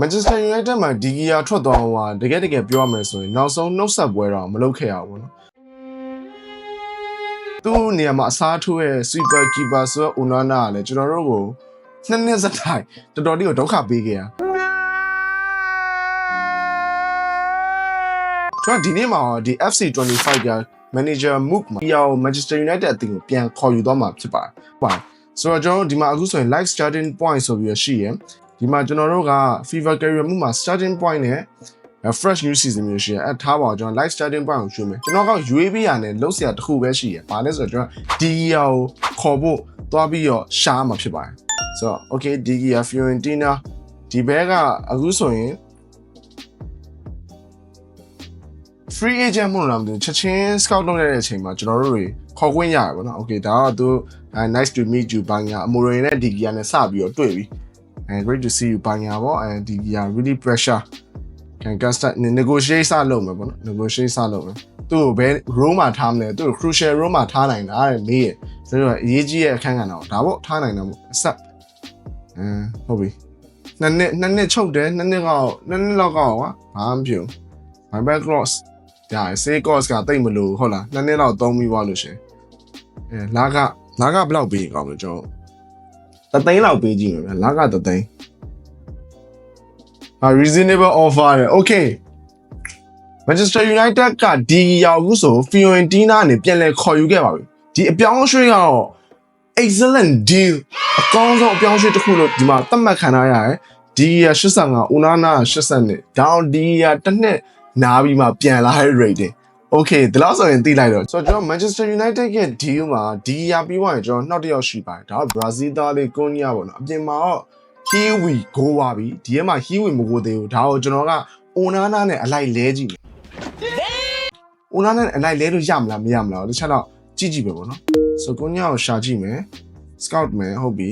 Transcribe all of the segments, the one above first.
Manchester United မှာဒီဂီယာထွက်သွားအောင်ကတကယ်တကယ်ပြောရမယ်ဆိုရင်နောက်ဆုံးနှုတ်ဆက်ပွဲတော့မလုပ်ခဲ့ရဘူးနော်သူ့နေရာမှာအစားထိုးရဲ့ Super Keeper ဆိုတော့ Onana ကလည်းကျွန်တော်တို့ကိုနှစ်နှစ်စတိုင်းတော်တော်လေးကိုဒုက္ခပေးခဲ့ရကျွန်တော်ဒီနေ့မှာဒီ FC25 က manager move မှာဒီအောင် Manchester United အသင်းကိုပြန်ခေါ်ယူသွားမှာဖြစ်ပါတယ်။ဟုတ်ပါတယ်ဆိုတော့ကျွန်တော်တို့ဒီမှာအခုဆိုရင် live starting point ဆိုပြီးရရှိရယ် ဒီမှာကျွန်တော်တို့က FIFA career မှုမှာ starting point နဲ့ fresh new season မျိုးရှိရယ်အဲထားပါကျွန်တော် live starting point ကိုရွှေ့မယ်ကျွန်တော်က UAB ရနဲ့လုံးစရာတစ်ခုပဲရှိရယ်ဘာလဲဆိုတော့ကျွန်တော်ဒီယာကိုခေါ်ဖို့သွားပြီးတော့ရှားမှာဖြစ်ပါတယ်ဆိုတော့ okay ဒီဂီယာ Fiorentina ဒီဘက်ကအခုဆိုရင် free agent မို့လားမသိဘူးချက်ချင်း scout လုပ်နေတဲ့အချိန်မှာကျွန်တော်တို့တွေခေါ်ခွင့်ရတယ်ပေါ့နော်။ Okay ဒါကသူ nice to meet you ဘာညာအမိုရိုနဲ့ဒီဂီယာနဲ့စပြီးတော့တွေ့ပြီ။ and great to see you ဘာညာပေါ့ and ဒီဂီယာ really pressure can can start negotiate စလုပ်မယ်ပေါ့နော် negotiate စလုပ်မယ်။သူ့ကိုဘယ် role မှာထားမလဲသူ့ကို crucial role မှာထားနိုင်တာတဲ့မေးရ။ဆိုတော့အရေးကြီးရဲ့အခန်းကဏ္ဍကိုဒါပေါ့ထားနိုင်တယ်ပေါ့ accept အင်းဟုတ်ပြီ။နှစ်နှစ်နှစ်နှစ်ချုပ်တယ်နှစ်နှစ်ကောနှစ်နှစ်လောက်ကောကွာဘာမှမဖြစ်ဘူး my back cross ဒါစေးကော့စ်ကတိတ်မလို့ဟုတ်လားနှစ်နှစ်လောက်သုံးပြီးသွားလို့ရှင်အဲလာကလာကဘယ်လောက်ပေးကောင်းလဲကျွန်တော် တသိန်းလောက်ပေးကြည့်မယ်ဗျာလာကတသိန်းအာ reasonable offer တယ် okay Manchester United ကဒီရောက်ခုဆို Fiorentina နဲ့ပြန်လဲခေါ်ယူခဲ့ပါပြီဒီအပြောင်းအရွှေ့ကတော့ excellent deal အကောင်းဆုံးအပြောင်းအရွှေ့တစ်ခုလို့ဒီမှာသတ်မှတ်ခံထားရတယ်ဒီရ85 Onana 80နဲ့ down ဒီရတစ်နှစ်နားပြီးမှပြန်လာတဲ့ rating okay ဒီလောက်ဆိုရင်သိလိုက်တော့ဆိုတော့ကျွန်တော် Manchester United ရဲ့ deal မှာဒီရပြီးသွားရင်ကျွန်တော်နောက်တစ်ယောက်ရှိပါတယ်ဒါက Brazil သားလေးကိုနီးယာပေါ့နော်အပြင်မှာတော့ Hiwi ကိုပါပြီဒီထဲမှာ Hiwi မကိုသေးဘူးဒါကိုကျွန်တော်က Onana နဲ့အလိုက်လဲကြည့်မယ် Onana နဲ့အလိုက်လဲလို့ရမလားမရမလားတခြားတော့ကြည့်ကြည့်ပဲပေါ့နော်ဆိုကိုနီးယာကိုရှာကြည့်မယ် scout မယ်ဟုတ်ပြီ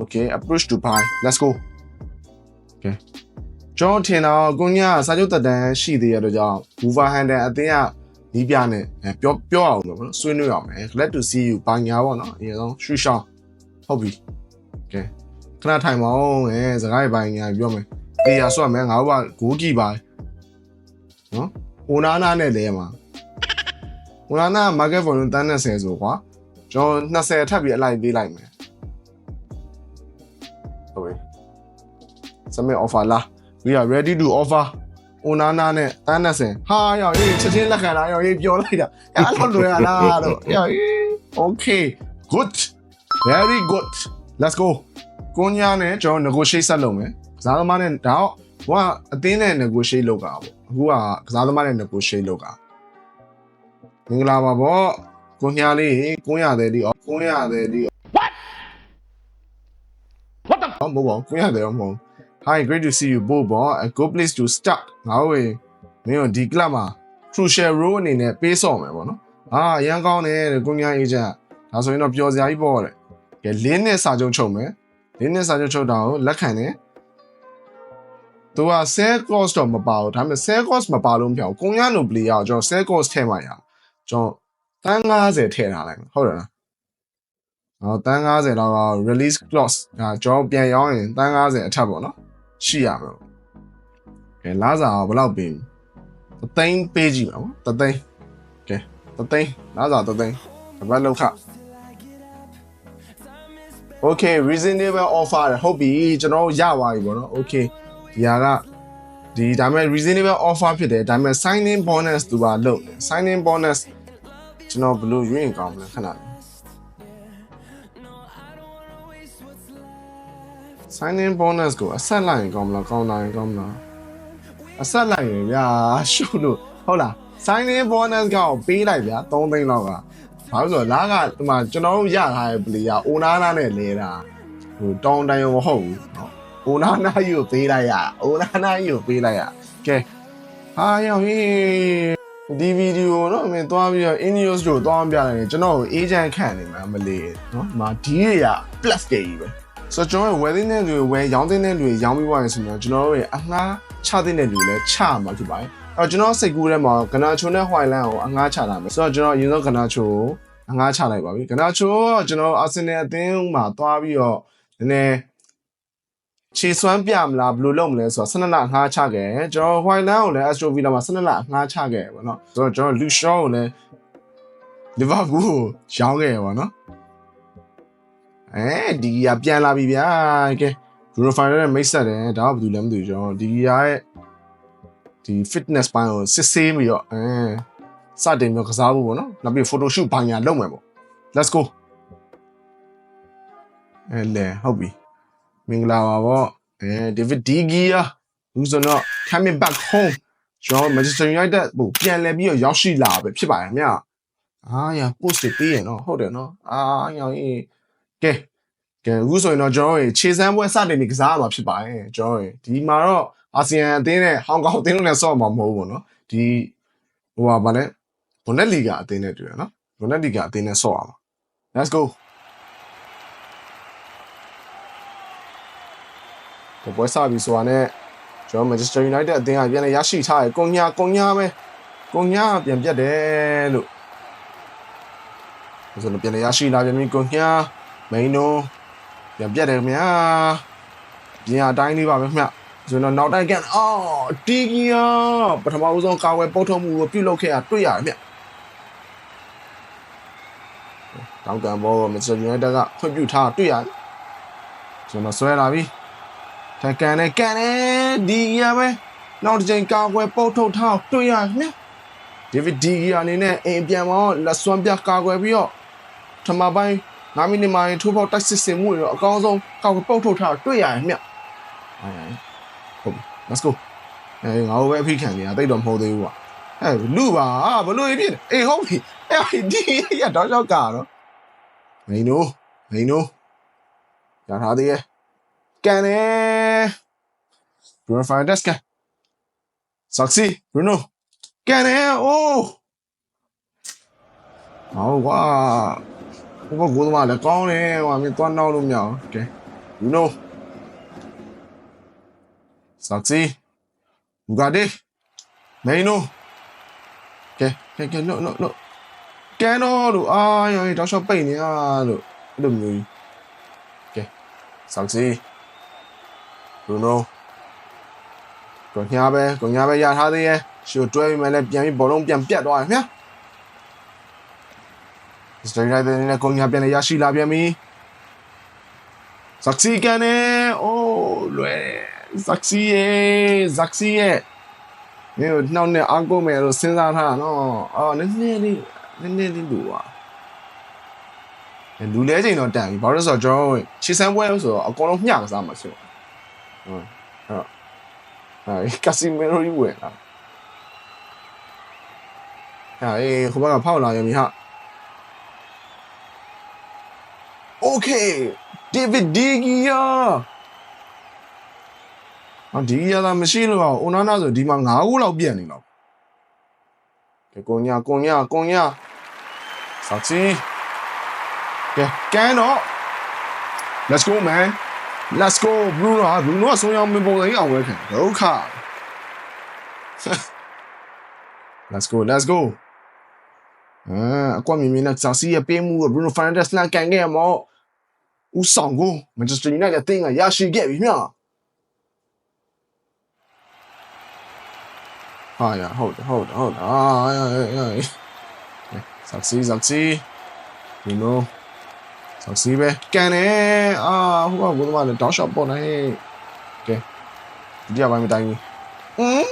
okay approach to buy let's go ကျွန်တော်ထင်တော့ကိုညစာချုပ်တက်တန်းရှိသေးရတော့ကြောင့် Wolverhampton အသင်းကနီးပြနဲ့ပြောပြောအောင်လို့ပေါ့နော်ဆွေးနွေးအောင်မယ် glad to see you ဘာညာပေါ့နော်အရင်ဆုံးရှူရှောင်းဟုတ်ပြီကဲခဏထိုင်ပါအောင်ငယ်စကားရပိုင်းညာပြောမယ်တေးရဆွတ်မယ်ငါတို့ကဂိုးကီပါနော်ဟိုနာနာနဲ့လဲမှာဟိုနာနာ market volume တန်း20ဆိုကွာကျွန်တော်20ထပ်ပြီးအလိုက်ပေးလိုက်မယ်ဟုတ်ပြီ submit offer လား we are ready to offer onana နဲ့တန်းနဲ့စင်ဟာရောက်ရေးချက်ချင်းလက်ခံလာရောက်ရေးပြောလိုက်တာအဲ့လိုလွယ်ရလားတော့ရောက်ရေး okay good very good let's go ကိုညာနဲ့ကျွန်တော် negotiate ဆက်လုပ်မယ်ကစားသမားနဲ့ဒါတော့ဟိုကအသင်းနဲ့ negotiate လုပ်တာပေါ့အခုကကစားသမားနဲ့ negotiate လုပ်တာမင်္ဂလာပါဗောကိုညာလေးကိုရတယ်ဒီအော်ကိုရတယ်ဒီ what what the မဟုတ်ပါဘူးကိုရတယ်မဟုတ် Hi great to see you both ပေါ့ a good place to start ငါတို့မင်းတို့ဒီ club မှာ crucial role အနေနဲ့ပေးဆော့မယ်ပေါ့နော်အာအရန်ကောင်းတယ်တဲ့ကိုညာ agent ဒါဆိုရင်တော့ပျော်စရာကြီးပေါ့တဲ့ကဲလင်းနဲ့စာချုပ်ချုပ်မယ်လင်းနဲ့စာချုပ်ချုပ်တာကိုလက်ခံတယ်သူက sell cost တော့မပါဘူးဒါပေမဲ့ sell cost မပါလို့မပြောဘူးကိုညာလို player ကိုကျွန်တော် sell cost ထည့်မှရကျွန်တော်တန်း90ထည့်ထားလိုက်မယ်ဟုတ်တယ်လားဟောတန်း90လောက်က release clause ဒါကျွန်တော်ပြန်ရောင်းရင်တန်း90အထက်ပေါ့နော် ရှိရမှာကဲလာစားဘယ်လောက်ပေးသသိန်းပေးကြည့်ပါဘောသသိန်းကဲသသိန်းလာစားသသိန်းတပတ်လောက်ခ Okay reasonable offer ဟုတ်ပြီကျွန်တော်ရပါပြီပေါ့နော် Okay ဒီဟာကဒီဒါမဲ့ reasonable offer ဖြစ်တယ်ဒါမဲ့ signing bonus သူပါလုပ်တယ် signing bonus ကျွန်တော်ဘယ်လိုရွေးရင်ကောင်းမလဲခဏလေး sign in bonus ကိုအဆက်လိုက်ရင်ကောင်းမလားကောင်းတာရင်ကောင်းမလားအဆက်လိုက်ရင်ဗျာရှုလို့ဟုတ်လား sign in bonus ကပေးလိုက်ဗျာ3သိန်းလောက်ကဘာလို့ဆိုတော့လာကဒီမှာကျွန်တော်တို့ရထားတဲ့ player အိုနာနာနဲ့လဲတာဟိုတောင်းတန်ရောမဟုတ်ဘူးနော်အိုနာနာကြီးကိုပေးလိုက်ရအိုနာနာကြီးကိုပေးလိုက်ရကဲဟာရောက်ဟေးဒီဗီဒီယိုတော့မင်းသွားပြီးတော့ Ineos တို့သွားပြလိုက်ရင်ကျွန်တော်ကို agent ခံနေမှာမလေးနော်ဒီမှာဒီရ plus တွေကြီးပဲ ဆိုတော့ကျွန်တော်ဝယ်သိတဲ့လူဝယ်ရောင်းသိတဲ့လူရောင်းပြီးသွားရင်ဆိုတော့ကျွန်တော်တို့ရဲ့အငှားချတဲ့လူလည်းချမှာဖြစ်ပါတယ်အဲ့တော့ကျွန်တော်စိတ်ကူးထဲမှာကနာချိုနဲ့ဟွိုင်လန်ကိုအငှားချလာမယ်ဆိုတော့ကျွန်တော်အရင်ဆုံးကနာချိုကိုအငှားချလိုက်ပါပြီကနာချိုကကျွန်တော်အာဆင်နယ်အသင်းမှာသွားပြီးတော့နည်းနည်းခြေစွမ်းပြမလားဘယ်လိုလုပ်မလဲဆိုတော့12လငှားချခဲ့ကျွန်တော် White Line ကိုလည်း Astro Villa မှာ12လငှားချခဲ့ပေါ့နော်ဆိုတော့ကျွန်တော် Luke Shaw ကိုလည်း Liverpool ကိုရောင်းခဲ့ရပါတော့ အဲဒီကပြန်လာပြီဗျာကဲ Bruno Fernandes နဲ့မိတ်ဆက်တယ်ဒါကဘာလို့လဲမသိဘူးကျွန်တော်ဒီကရဲ့ဒီ fitness ပိုင်းကိုစစ်ဆေးပြီးတော့အဲစတင်ပြီးကစားဖို့ပေါ့နော်နောက်ပြီး photo shoot ဘာညာလုပ်မယ်ပေါ့ let's go အဲလေဟုတ်ပြီမင်္ဂလာပါဗောအဲ David De Gea ဘူးဆိုတော့ coming back home ကျွန်တော် Manchester United ဟိုပြန်လဲပြီးတော့ရောက်ရှိလာပဲဖြစ်ပါတယ်ခင်ဗျာအာရ post တွေပေးရနော်ဟုတ်တယ်နော်အာရောင်ကြီး ကဲကဲအခုဆိုရင်တော့ကျွန်တော်ရေခြေစမ်းပွဲစတင်ပြီးကစားရမှာဖြစ်ပါတယ်ကျွန်တော်ရေဒီမှာတော့အာဆီယံအသင်းနဲ့ဟောင်ကောင်အသင်းတို့နဲ့ဆော့မှာမဟုတ်ဘူးနော်ဒီဟိုပါဗာလဲဘွန်ဒက်လီဂါအသင်းနဲ့တွေ့ရနော်ဘွန်ဒက်လီဂါအသင်းနဲ့ဆော့ရမှာ let's go ဒီပွဲစပြီဆိုတာနဲ့ကျွန်တော် Manchester United အသင်းကပြန်လဲရရှိထားတယ်ကုံညာကုံညာပဲကုံညာပြန်ပြတ်တယ်လို့ဆိုတော့ပြန်လဲရရှိလာပြန်ပြီကုံညာ မိန်နိုပြန်ပြတ်တယ်ခင်ဗျာပြင်အတိုင်းလေးပါပဲခင်ဗျဆိုတော့နောက်တိုင်းကန်အော်တီဂီယာပထမဦးဆုံးကာဝယ်ပုတ်ထုတ်မှုကိုပြုလုပ်ခဲ့ရတွေ့ရတယ်ခင်ဗျတောင်ကန်ဘော Manchester United ကဖွင့်ပြထားတွေ့ရတယ်ကျွန်တော်ဆွဲလာပြီတကန်နဲ့ကန်နဲ့ဒီဂီယာပဲနောက်တစ်ချိန်ကာကွယ်ပုတ်ထုတ်ထားတွေ့ရမြဒေးဗစ်ဒီဂီယာအနေနဲ့အိမ်ပြန်မောလက်စွမ်းပြကာကွယ်ပြီးတော့ထမပိုင်း 9မိနစ်မှထိုးပေါက်တိုက်စစ်စင်မှုတွေတော့အကောင်းဆုံးကာကွယ်ပုတ်ထုတ်ထားတွေ့ရမြအဲဟုတ်ပြီ let's go အဲငါတို့ပဲအဖိခံနေတာတိတ်တော့မဟုတ်သေးဘူးကွာအဲလူပါဘလို့ဖြစ်နေအေးဟုတ်ပြီအဲဒီရတော့ကြောက်ကတော့မင်းတို့မင်းတို့ရထားသေးရဲ့ကန်နေ Bruno Fernandes ကန် Saxi Bruno ကန်နေအိုးဟောကွာ ဘုဘကိုသမားလည်းကောင်းတယ်ကွာမင်းသွားနောက်လို့မရအောင်ကဲ Bruno Saxi Bugatti Meino ကဲကဲကဲ no no no ကန်တော့လို့အာရောတောက်လျှောက်ပိတ်နေရလို့အဲ့လိုမျိုးကြီး Saxi Bruno ကိုညာပဲကိုညာပဲရထားသေးရဲ့ရှူတွဲပြီးမှလည်းပြန်ပြီးဘောလုံးပြန်ပြတ်သွားတယ်ခင်ဗျာ စတိုင်ရိုက်တဲ့နဲ့ကိုညာပြန်လည်းရရှိလာပြန်ပြီဇက်စီကန်နေအိုးလွယ်ဇက်စီရဲ့ဇက်စီရဲ့မင်းတို့နှောင်းနဲ့အားကိုးမယ်လို့စဉ်းစားထားတာနော်အော်နည်းနည်းလေးနည်းနည်းလေးလူပါလူလဲချိန်တော့တန်ပြီဘာလို့လဲဆိုတော့ကျွန်တော်ခြေစမ်းပွဲဆိုတော့အကုန်လုံးမျှကစားမှာဆိုတော့ဟုတ်ဟုတ်အဲကာစီမီရိုကြီးဝင်လာအဲဟိုဘက်ကဖောက်လာရင်မြဟာ Okay David De Gea အဒီရတာမရှိလို့ဟာအိုနာနာဆိုဒီမှာ9ခုလောက်ပြန်နေတော့ကဲကိုညာကိုညာကိုညာစာချင်းကဲကန်တော့ Let's go man Let's go Bruno ဟာ Bruno ကဆုံးရောင်းမပေါ်တိုင်းအောင်ဝဲခံဒုက္ခ Let's go Let's go အာအကွာမြင်မြင်နဲ့စာစီရဲ့ပေးမှု Bruno Fernandes လန်ကန်ခဲ့ရမော့ ဦးဆောင်ကို Manchester United အသင်းကရရှိခဲ့ပြီမြာဟာရဟုတ်တယ်ဟုတ်တယ်ဟုတ်တယ်အာရရရဇာစီဇာစီ Bruno ဆောက်စီးပဲကန်တယ်အာဟိုကဘုရားလည်းတောင်းရှော့ပေါ်နေကဲဒီကပိုင်းမတိုင်းဘူးဟမ်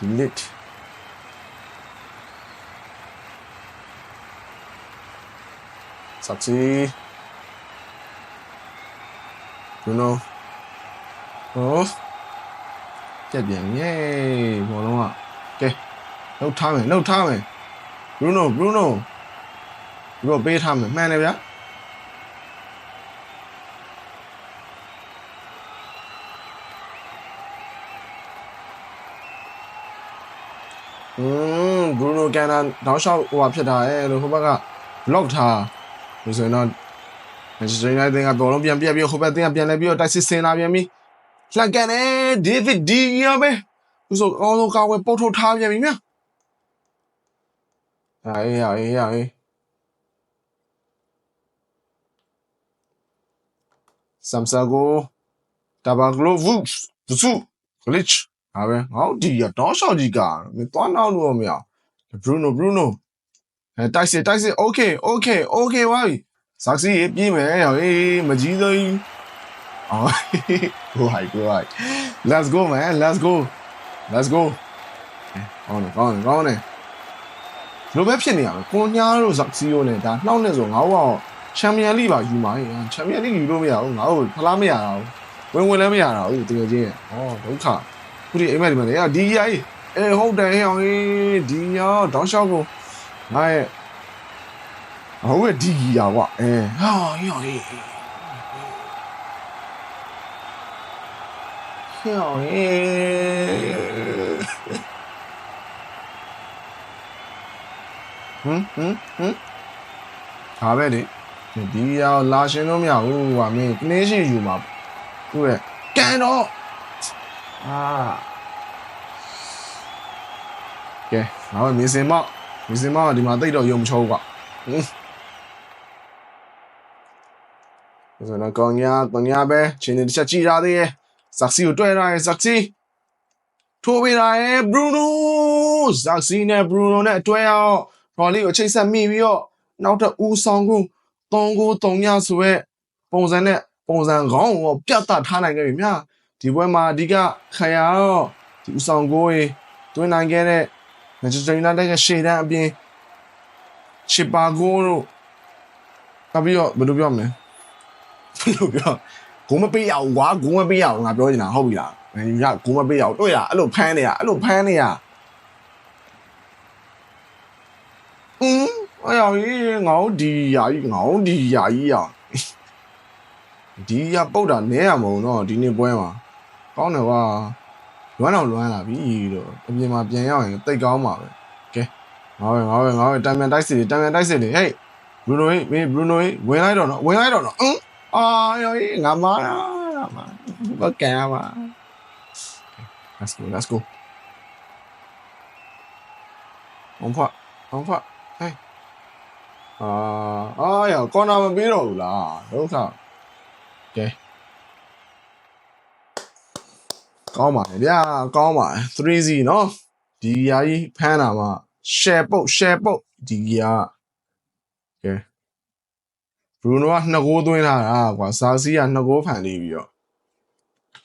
delete ဆောက်စီး Bruno ဟောကြက်ပြန်ယေဘောလုံးကကဲလှုပ်ထားမယ်လှုပ်ထားမယ် Bruno Bruno Bruno ပေးထားမယ်မှန်တယ်ဗျာอืม Bruno ကန်တာတောင်းလျှောက်ဟိုဟာဖြစ်တာအဲလို့ဟိုဘက်က block ထား လို့ဆိုရင်တော့ Manchester United ကတော်လုံးပြန်ပြက်ပြီးဟိုဘက်တင်းကပြန်လဲပြီးတော့တိုက်စစ်ဆင်လာပြန်ပြီလှန်ကန်တယ် David De Gea ပဲသူဆိုအောင်းဆုံးကာဝယ်ပုတ်ထုတ်ထားပြန်ပြီမြတ် Ahí, ahí, ahí. Samsago Tabaglo Woof သူစု glitch ဟာပဲငေါ့ဒီရတော့ရှော့ကြီးကမင်းသွားနောက်လို့မရ Bruno Bruno အဲတိုက်စစ်တိုက်စစ် okay okay okay ဝါပြီဇက်စီပြေးမယ်ဟေးမကြီးသေးဘူးအော် go high go high let's go man let's go let's go ကောင်းတယ်ကောင်းတယ်ကောင်းတယ်လိုပဲဖြစ်နေရမယ်ကိုညားတို့ဇက်စီရိုနဲ့ဒါနှောက်နေဆိုငါတို့ကချန်ပီယံလိပါယူမှာချန်ပီယံလိယူလို့မရဘူးငါတို့ဖလားမရတာဘူးဝင်ဝင်လည်းမရတာဘူးတကယ်ချင်းဩဒုက္ခခုဒီအိမ်မက်ဒီမလေးအာဒီကြီးအေးဟုတ်တယ်ဟဲ့အောင်ဒီညာတောင်းလျှောက်ကို ငါရဲ့ဟုတ်ရဲ့ဒီကြီးရကွာအဲဟာဟေးအောင်ဟေးဟေးအောင်ဟေးဟမ်ဟမ်ဟမ်ဒါပဲလေဒီရောက်လာရှင်လို့မရဘူးကွာမင်းကလေးရှိယူမှာသူ့ရဲ့ကန်တော့အာကဲငါတို့မင်းစင်မောက် မင်းစင်မောက်ကဒီမှာတိတ်တော့ယုံမချောကွာဟမ်ဆိုတော့ကောင်းညာကောင်းညာပဲချင်းတစ်ချက်ကြည့်ရသေးရဲ့ဇက်စီကိုတွေ့ရရဲ့ဇက်စီထိုးပေးလာရဲ့ဘရူနိုဇက်စီနဲ့ဘရူနိုနဲ့အတွဲအောင်ဒေါ်လေးကိုချိတ်ဆက်မိပြီးတော့နောက်ထပ်ဦးဆောင်ကို3ကို3ညဆိုရဲပုံစံနဲ့ပုံစံခေါင်းကိုပြတ်တထားနိုင်ခဲ့ပြီမြာဒီပွဲမှာအဓိကခရတော့ဒီဦးဆောင်ကိုရေတွင်းနိုင်ခဲ့တဲ့ မန်ချက်စတာယူနိုက်တက်ကရှေ့တန်းအပြင်ချီပါဂိုတို့နောက်ပြီးတော့ဘယ်လိုပြောမလဲဘယ်လိုပြောဂိုးမပေးရအောင်ကွာဂိုးမပေးရအောင်ငါပြောနေတာဟုတ်ပြီလားမင်းကဂိုးမပေးရအောင်တွေ့ရအဲ့လိုဖမ်းနေရအဲ့လိုဖမ်းနေရအင်းအဲ့ရောကြီးငေါဒီယာကြီးငေါဒီယာကြီးရဒီရပုတ်တာနဲရမဟုတ်တော့ဒီနေ့ပွဲမှာကောင်းတယ်ကွာ လွမ်းတော့လွမ်းလာပြီတော့အပြင်မှာပြန်ရောက်ရင်တိတ်ကောင်းပါပဲကဲငါပဲငါပဲငါပဲတံမြန်တိုက်စစ်တံမြန်တိုက်စစ်လေဟေးဘရူနိုဟေးမင်းဘရူနိုဟေးဝင်လိုက်တော့နော်ဝင်လိုက်တော့နော်အင်းအာယောငါမာငါမာဘကဲပါ Let's go let's go အောင်ဖွာအောင်ဖွာအာအာရကော်နာမပေးတော့ဘူးလားဒုက္ခကဲ ကောင်းပါလေဗျာကောင်းပါ3Z เนาะဒီຢာကြီးဖမ်းတာမှာ share ပုတ် share ပုတ်ဒီຢာကဲဘရူနိုကနှစ်ကိုးသွင်းလာတာကွာဇာစီကနှစ်ကိုးဖန်လေးပြီးတော့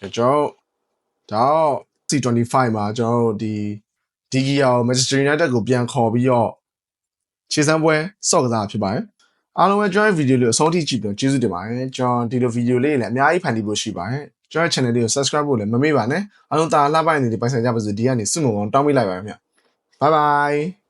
ကျွန်တော်တော့ C25 မှာကျွန်တော်တို့ဒီဒီဂီယာကို Manchester United ကိုပြန်ခေါ်ပြီးတော့ ခြေစမ်းပွဲစော့ကစားဖြစ်ပါတယ်အားလုံးပဲကျွန်တော်ဗီဒီယိုလေးကိုအဆုံးထိကြည့်ပြီးကျေးဇူးတင်ပါတယ်ကျွန်တော်ဒီလိုဗီဒီယိုလေးတွေလည်းအများကြီးဖန်တီးဖို့ရှိပါတယ် ကျွန်တော် channel လေးကို subscribe ဖို့လည်းမမေ့ပါနဲ့အားလုံးတာလှပနေတဲ့ပိုင်ဆိုင်ကြပါစို့ဒီကနေစွမုံအောင်တောင်းပေးလိုက်ပါမယ်ဗျ bye bye